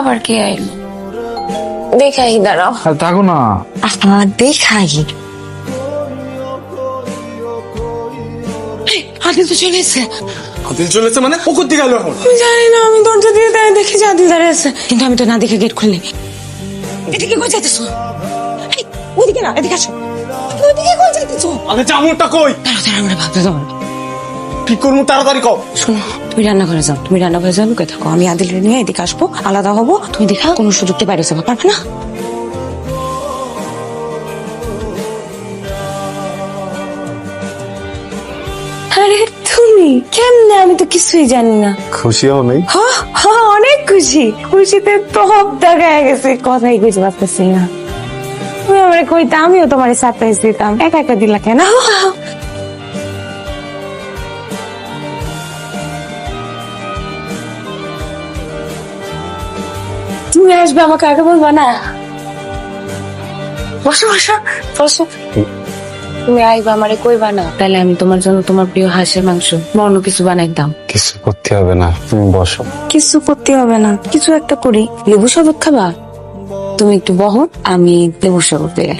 আবার কে আইলো? দেখাই দাঁড়াও। আর থাকো না। দেখাই। আদিল তো চলে আদিল চলেছে মানে? পুকুর দিকে গেল এখন? আমি জানি না আমি দরজা দিয়ে দাঁড়িয়ে দেখি যে আদিল দাঁড়িয়ে আছে। কিন্তু আমি তো না দেখে গেট খুললি এদিকে কই যাইতেছো? ওদিকে না এদিকে আসো। ওদিকে কই যাইতেছো? আগে চামড়টা কই? দাঁড়াও আমরা ভাবতে কি করব তাড়াতাড়ি কও। শোনো তুমি রান্না করে যাও তুমি রান্না করে যাও লুকে থাকো। আমি আদিল নিয়ে এদিকে আসব আলাদা হব। তুমি দেখা কোনো সুযোগতে বাইরে যাব পারবে না? আরে তুমি কেমনে? আমি তো কিছুই জানি না। খুশি হও নেই? হ হ অনেক খুশি। খুশিতে টপ দেখা গেছে কথাই বুঝতে পারতেছি না। তুমি আমার কইতে আমিও তোমার সারপ্রাইজ দিতাম। একা একা দিলা কেন? তুমি আসবে আমাকে আগে বলবা না? বসো বসো বসো। তুমি আইবা আমারে কইবা না। তাহলে আমি তোমার জন্য তোমার প্রিয় হাঁসের মাংস বা কিছু বানাই বানাইতাম কিছু করতে হবে না তুমি বসো। কিছু করতে হবে না কিছু একটা করি। লেবু শরবত খাবা? তুমি একটু বহো আমি লেবু শরবত পেয়ে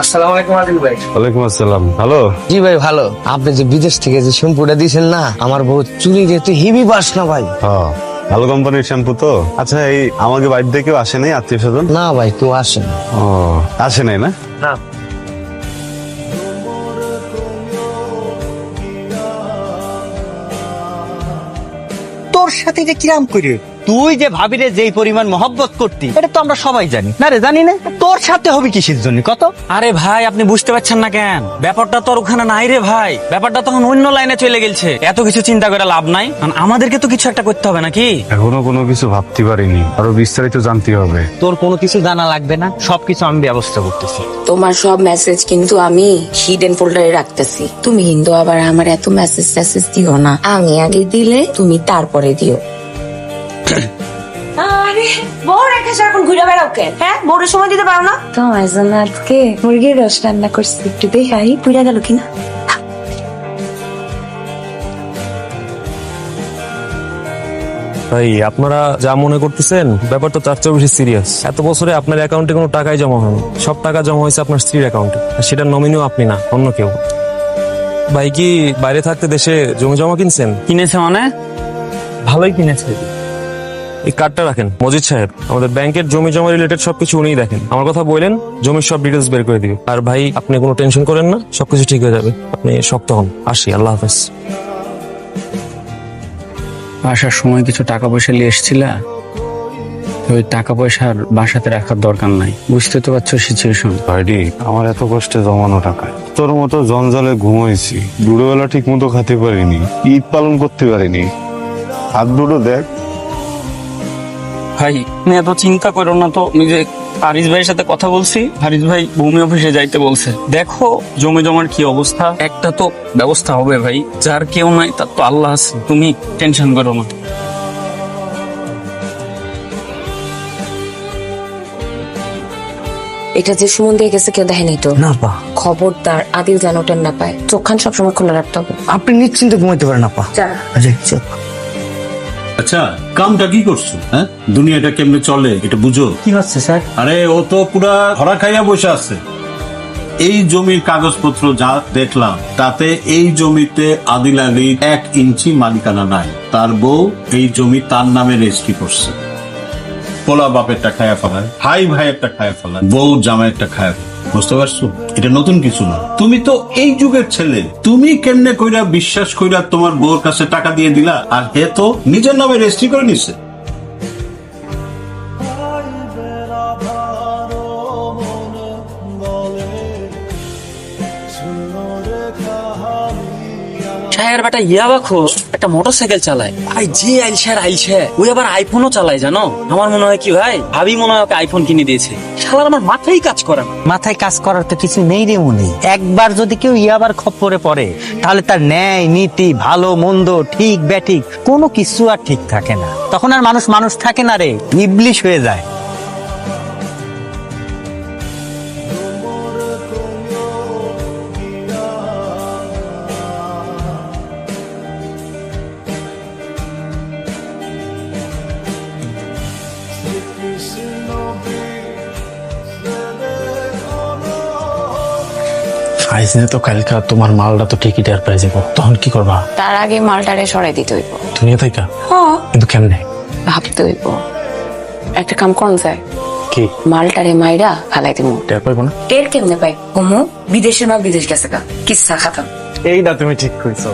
আসসালামু আলাইকুম আদিল ভাই। ওয়ালাইকুম আসসালাম। ভালো? জি ভাই ভালো। আপনি যে বিদেশ থেকে যে শ্যাম্পুটা দিয়েছেন না আমার বউ চুলি যেহেতু হেভি বাস না ভাই। হ্যাঁ ভালো কোম্পানির শ্যাম্পু তো। আচ্ছা এই আমাকে আসে নাই আত্মীয় স্বজন? না ভাই কেউ আসেন ও আসে নাই না? না। তোর সাথে যে কিরাম করে তুই যে ভাবিরে যেই পরিমাণ মহব্বত করতি এটা তো আমরা সবাই জানি। না রে জানি না। তোর সাথে হবে কিসের জন্য? কত? আরে ভাই আপনি বুঝতে পারছেন না কেন? ব্যাপারটা তোর ওখানে নাই রে ভাই। ব্যাপারটা তখন অন্য লাইনে চলে গেছে এত কিছু চিন্তা করে লাভ নাই। কারণ আমাদেরকে তো কিছু একটা করতে হবে নাকি? এখনও কোনো কিছু ভাবতে পারিনি। আরও বিস্তারিত জানতে হবে। তোর কোনো কিছু জানা লাগবে না? সবকিছু আমি ব্যবস্থা করতেছি। তোমার সব মেসেজ কিন্তু আমি হিডেন ফোল্ডারে রাখতেছি। তুমি কিন্তু আবার আমার এত মেসেজ টেসেজ দিও না। আমি আগে দিলে তুমি তারপরে দিও। আরে বউ রেখে এখন ঘুরে বেড়াও কেন হ্যাঁ? বউরের সময় দিতে পারো না? তোমার জন্য আজকে মুরগির রস রান্না করছি একটু দেখাই। পুড়ে গেল কিনা? ভাই আপনারা যা মনে করতেছেন ব্যাপারটা তার চেয়েও বেশি সিরিয়াস এত বছরে আপনার অ্যাকাউন্টে কোনো টাকাই জমা হয়নি। সব টাকা জমা হয়েছে আপনার স্ত্রীর অ্যাকাউন্টে আর সেটার নমিনিও আপনি না অন্য কেউ। ভাই কি বাইরে থাকতে দেশে জমি জমা কিনছেন? কিনেছে মানে? ভালোই কিনেছে। এই কার্ডটা রাখেন। মজিদ সাহেব আমাদের ব্যাংকের জমি জমা রিলেটেড সবকিছু উনিই দেখেন। আমার কথা বললেন জমির সব ডিটেলস বের করে দিবে। আর ভাই আপনি কোনো টেনশন করেন না সবকিছু ঠিক হয়ে যাবে। আপনি শক্ত হন। আসি আল্লাহ হাফেজ। আসার সময় কিছু টাকা পয়সা নিয়ে এসেছিলা? ওই টাকা পয়সার বাসাতে রাখার দরকার নাই। বুঝতে তো পারছ সিচুয়েশন ভাইডি আমার এত কষ্টে জমানো টাকা। তোর মতো জঞ্জালে ঘুমাইছি। দুটোবেলা ঠিক মতো খেতে পারিনি। ঈদ পালন করতে পারিনি। হাত দুটো দেখ। ভাই তুমি এত চিন্তা করো না তো আমি যে হারিস ভাইয়ের সাথে কথা বলছি হারিস ভাই ভূমি অফিসে যাইতে বলছে। দেখো জমি জমার কি অবস্থা। একটা তো ব্যবস্থা হবে ভাই যার কেউ নাই তার তো আল্লাহ আছে তুমি টেনশন করো না। এটা যে সুমন দিয়ে গেছে কেউ দেখেনি তো? না পা খবরদার আদিল যেন টেন না পায়। চোখান সবসময় খোলা রাখতে হবে। আপনি নিশ্চিন্তে ঘুমাইতে পারেন আপা। যা। আচ্ছা আচ্ছা কামটা কি করছ হ্যাঁ? দুনিয়াটা কেমনে চলে এটা বুঝো? কি হচ্ছে স্যার? আরে ও তো পুরা ধরা খাইয়া বসে আছে। এই জমির কাগজপত্র যা দেখলাম তাতে এই জমিতে আদিল আলীর এক ইঞ্চি মালিকানা নাই। তার বউ এই জমি তার নামে রেজিস্ট্রি করছে। পোলা বাপেরটা খায়া ফেলায় ভাই ভাইয়েরটা খায়া ফেলায় বউ জামাইয়েরটা খায়া ফেলায়। বুঝতে পারছ? এটা নতুন কিছু না। তুমি তো এই যুগের ছেলে। তুমি কেমনে কইরা বিশ্বাস কইরা তোমার বউর কাছে টাকা দিয়ে দিলা? আর হে তো নিজের নামে রেজিস্ট্রি করে নিছে। শাহের বেটা ইয়াবা খোর একটা মোটরসাইকেল চালায়। ভাই যে আইলশার আইলছে ওই আবার আইফোনও চালায়, জানো? আমার মনে হয় কি ভাই? ভাবি মনে হয় আইফোন কিনে দিয়েছে। শালার আমার মাথায় কাজ করে না। মাথায় কাজ করার তো কিছু নেই রে মনে। একবার যদি কেউ ইয়াবার খপ্পরে পড়ে, তাহলে তার ন্যায়, নীতি, ভালো, মন্দ, ঠিক, ব্যাঠিক, কোনো কিছু আর ঠিক থাকে না। তখন আর মানুষ মানুষ থাকে না রে ইবলিশ হয়ে যায়। আইসিনে তো কালকা তোমার মালটা তো ঠিকই টের পাই যাব তখন কি করবা? তার আগে মালটারে সরাই দিতে হইব। দুনিয়া থেকে হ্যাঁ। কিন্তু কেমনে? ভাবতে হইব। একটা কাম করন যায় কি? মালটারে মাইরা ফালাই দিব টের পাইব না? টের কেমনে পাই? ঘুমু বিদেশে মাল বিদেশ গেছে গা। কিসা খাতাম। এইটা তুমি ঠিক কইছো।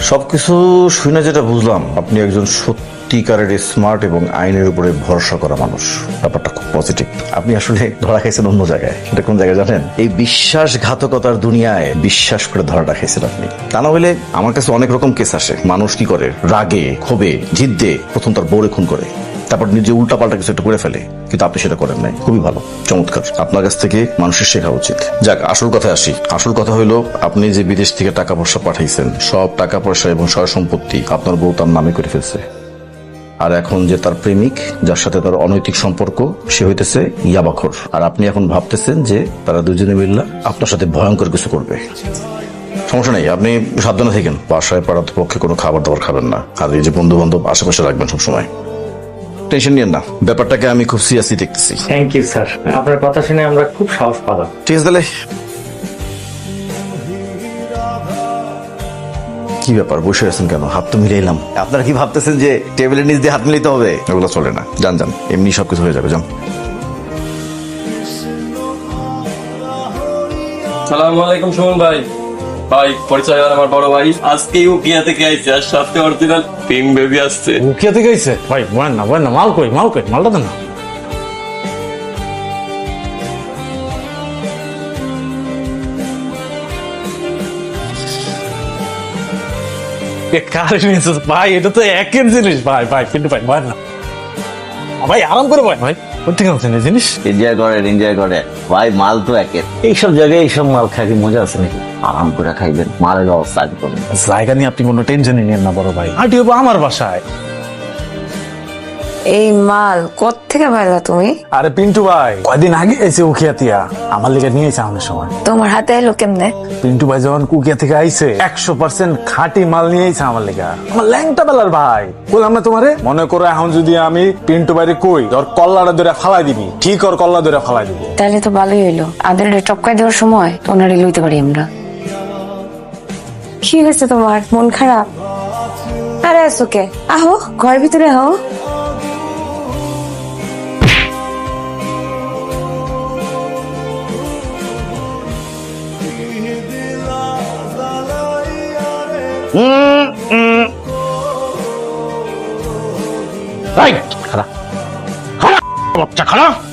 সবকিছু শুনে যেটা বুঝলাম, আপনি একজন সত্যিকারের স্মার্ট এবং আইনের উপরে ভরসা করা মানুষ। ব্যাপারটা খুব পজিটিভ আপনি আসলে ধরা খাইছেন অন্য জায়গায়। এটা কোন জায়গায় জানেন? এই বিশ্বাসঘাতকতার দুনিয়ায় বিশ্বাস করে ধরাটা খাইছেন আপনি। তা না হলে আমার কাছে অনেক রকম কেস আসে। মানুষ কি করে? রাগে, ক্ষোভে, জিদ্দে প্রথম তার বউরে খুন করে। তারপর নিজে উল্টা পাল্টা কিছু একটা করে ফেলে, কিন্তু আপনি সেটা করেন নাই। খুবই ভালো, চমৎকার। আপনার কাছ থেকে মানুষের শেখা উচিত। যাক, আসল কথায় আসি। আসল কথা হলো, আপনি যে বিদেশ থেকে টাকা পয়সা পাঠাইছেন, সব টাকা পয়সা এবং সয় সম্পত্তি আপনার বউ তার নামে করে ফেলছে। আর এখন যে তার প্রেমিক, যার সাথে তার অনৈতিক সম্পর্ক, সে হইতেছে ইয়াবাখর। আর আপনি এখন ভাবতেছেন যে তারা দুজনে মিল্লা আপনার সাথে ভয়ঙ্কর কিছু করবে। সমস্যা নেই, আপনি সাবধানে থাকেন। বাসায় পাড়ার পক্ষে কোনো খাবার দাবার খাবেন না। আর এই যে বন্ধু বান্ধব আশেপাশে রাখবেন সবসময়। টেনশন নিয়েন না। ব্যাপারটাকে আমি খুব সিরিয়াসলি দেখতেছি। থ্যাংক ইউ স্যার আপনার কথা শুনে আমরা খুব সাহস পালাম। ঠিক আছে তাহলে। কি ব্যাপার বসে আছেন কেন? হাত তো মিলাইলাম। আপনারা কি ভাবতেছেন যে টেবিলের নিচ দিয়ে হাত মিলাইতে হবে? এগুলো চলে না। যান যান। এমনি সবকিছু হয়ে যাবে যান। সালাম আলাইকুম সুমন ভাই। ভাই পরিচয় হল আমার বড় ভাই। আজকে ইউপিয়া থেকে আইছে আর সাথে অরিজিনাল পিং বেবি আসছে। উকিয়া থেকে আইছে? ভাই বলেন না বলেন না মাল কই মাল কই মালটা দেন না। ভাই এটা তো একের জিনিস। ভাই ভাই কিন্তু ভাই বলেন না। ভাই আরাম করে ভাই ভাই কোথেকে আনছেন এই জিনিস? এনজয় করেন এনজয় করে। ভাই মাল তো একের এইসব জায়গায় এইসব মাল খাই মজা আছে নাকি? আরাম করে খাইবেন মালের অবস্থা জায়গা নিয়ে আপনি কোনো টেনশনই নেন না বড় ভাই। আটি আমার বাসায়। এই মাল কোত্থেকে পাইলা তুমি? আরে পিন্টু ভাই কয়দিন আগে এসে উখিয়াতিয়া আমার লিগে নিয়ে এসে আমাদের সময় তোমার হাতে এলো কেমনে? পিন্টু ভাই যখন কুকিয়া থেকে আইছে একশো পার্সেন্ট খাঁটি মাল নিয়ে আইছে আমার লেগা। আমার ল্যাংটা বেলার ভাই বললাম না তোমারে? মনে করো এখন যদি আমি পিন্টু ভাইরে কই ধর কল্লাটা ধরে ফালাই দিবি ঠিক ওর কল্লা ধরে ফালাই দিবি। তাহলে তো ভালোই হইল। আদের টপকাই দেওয়ার সময় ওনারে লইতে পারি আমরা। কি হয়েছে তোমার? মন খারাপ? আরে আসো কে? আহো ঘর ভিতরে আহো। খারাপ খারাপ বাচ্চা খারাপ